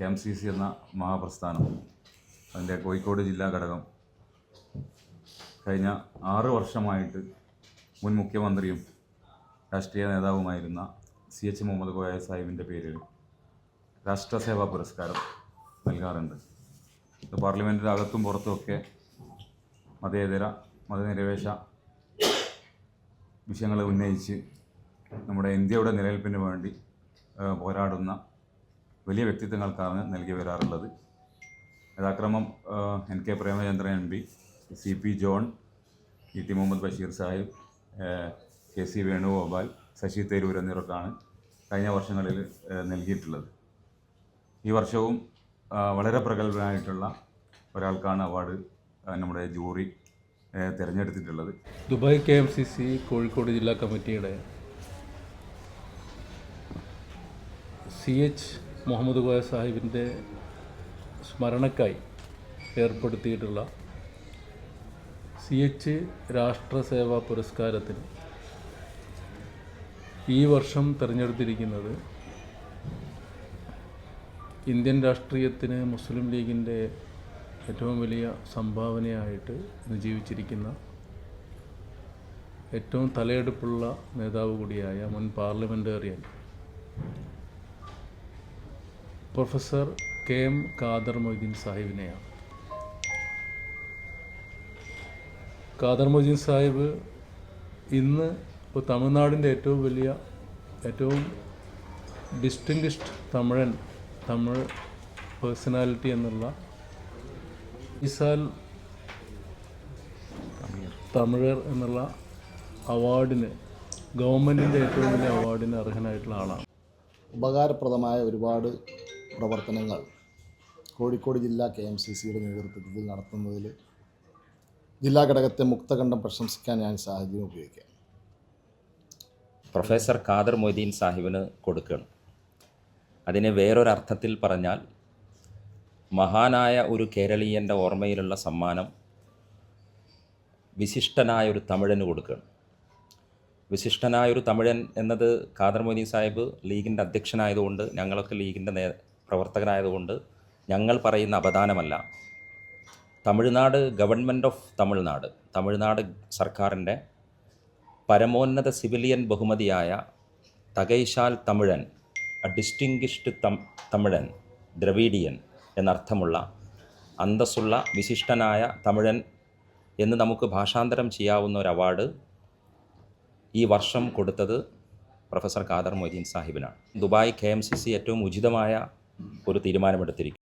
K M C C എന്ന മഹാപ്രസ്ഥാനം അതിന്റെ കോഴിക്കോട് ജില്ലാ ഘടകം. കഴിഞ്ഞ ആറ് വർഷമായിട്ട് മുൻ മുഖ്യമന്ത്രിയും രാഷ്ട്രീയ നേതാവുമായിരുന്ന സി എച്ച് മുഹമ്മദ് കോയ സാഹിബിന്റെ പേരിൽ രാഷ്ട്രസേവാ പുരസ്കാരം നൽകാറുണ്ട്. ഇത് പാർലമെന്റിന്റെ അകത്തും പുറത്തുമൊക്കെ മതേതര മതനിരപേക്ഷ വിഷയങ്ങൾ ഉന്നയിച്ച് നമ്മുടെ ഇന്ത്യയുടെ നിലനിൽപ്പിന് വേണ്ടി പോരാടുന്ന വലിയ വ്യക്തിത്വങ്ങൾക്കാണ് നൽകി വരാറുള്ളത്. യഥാക്രമം N K Premachandran M P C P John E T Muhammad Basheer Sahib K C Venugopal Shashi Tharoor എന്നിവർക്കാണ് കഴിഞ്ഞ വർഷങ്ങളിൽ നൽകിയിട്ടുള്ളത്. ഈ വർഷവും വളരെ പ്രഗത്ഭനായിട്ടുള്ള ഒരാൾക്കാണ് അവാർഡ് നമ്മുടെ jury തിരഞ്ഞെടുത്തിട്ടുള്ളത്. Dubai K M C C Kozhikode ജില്ലാ കമ്മിറ്റിയുടെ സി എച്ച് മുഹമ്മദ് കോയ സാഹിബിന്റെ സ്മരണക്കായി ഏർപ്പെടുത്തിയിട്ടുള്ള സി എച്ച് രാഷ്ട്രസേവാ പുരസ്കാരത്തിന് ഈ വർഷം തിരഞ്ഞെടുത്തിരിക്കുന്നത് ഇന്ത്യൻ രാഷ്ട്രീയത്തിന് മുസ്ലിം ലീഗിന്റെ ഏറ്റവും വലിയ സംഭാവനയായിട്ട് ഇന്ന് ജീവിച്ചിരിക്കുന്ന ഏറ്റവും തലയെടുപ്പുള്ള നേതാവ് കൂടിയായ മുൻ parliamentarian professor K M Khader Moideen സാഹിബിനെയാണ്. Khader Moideen Sahib ഇന്ന് ഇപ്പോൾ തമിഴ്നാടിന്റെ ഏറ്റവും വലിയ ഏറ്റവും ഡിസ്റ്റിങ്ഷ്ഡ് തമിഴൻ തമിഴ് പേഴ്സണാലിറ്റി എന്നുള്ള ഇസാൽ തമിഴർ എന്നുള്ള അവാർഡിന് ഗവൺമെന്റിന്റെ ഏറ്റവും വലിയ അവാർഡിന് അർഹനായിട്ടുള്ള ആളാണ്. ഉപകാരപ്രദമായ ഒരുപാട് പ്രവർത്തനങ്ങൾ കോഴിക്കോട് ജില്ലാ കെ എം സി സിയുടെ നേതൃത്വത്തിൽ നടത്തുന്നതിൽ ജില്ലാ ഘടകത്തെ മുക്തകണ്ഠം പ്രശംസിക്കാൻ ഞാൻ സാഹചര്യം ഉപയോഗിക്കാം. പ്രൊഫസർ ഖാദർ മൊയ്തീൻ സാഹിബിന് കൊടുക്കണം. അതിന് വേറൊരർത്ഥത്തിൽ പറഞ്ഞാൽ മഹാനായ ഒരു കേരളീയന്റെ ഓർമ്മയിലുള്ള സമ്മാനം വിശിഷ്ടനായ ഒരു തമിഴന് കൊടുക്കണം. വിശിഷ്ടനായ ഒരു തമിഴൻ എന്നത് ഖാദർ മൊയ്തീൻ സാഹിബ് ലീഗിന്റെ അധ്യക്ഷനായതുകൊണ്ട് ഞങ്ങളൊക്കെ ലീഗിന്റെ നേ പ്രവർത്തകരായതുകൊണ്ട് ഞങ്ങൾ പറയുന്ന അപദാനമല്ല. തമിഴ്നാട് ഗവൺമെന്റ് ഓഫ് തമിഴ്നാട് തമിഴ്നാട് സർക്കാരിന്റെ പരമോന്നത സിവിലിയൻ ബഹുമതിയായ തകൈശാൽ തമിഴൻ എ ഡിസ്റ്റിങ്ഷ്ഡ് തം തമിഴൻ ദ്രവീഡിയൻ എന്നർത്ഥമുള്ള അന്തസ്സുള്ള വിശിഷ്ടനായ തമിഴൻ എന്ന് നമുക്ക് ഭാഷാന്തരം ചെയ്യാവുന്ന ഒരു അവാർഡ് ഈ വർഷം കൊടുത്തത് professor Khader Moideen സാഹിബിനാണ്. Dubai K M C C ഏറ്റവും ഉചിതമായ ഒരു തീരുമാനമെടുത്തിരിക്കുന്നു.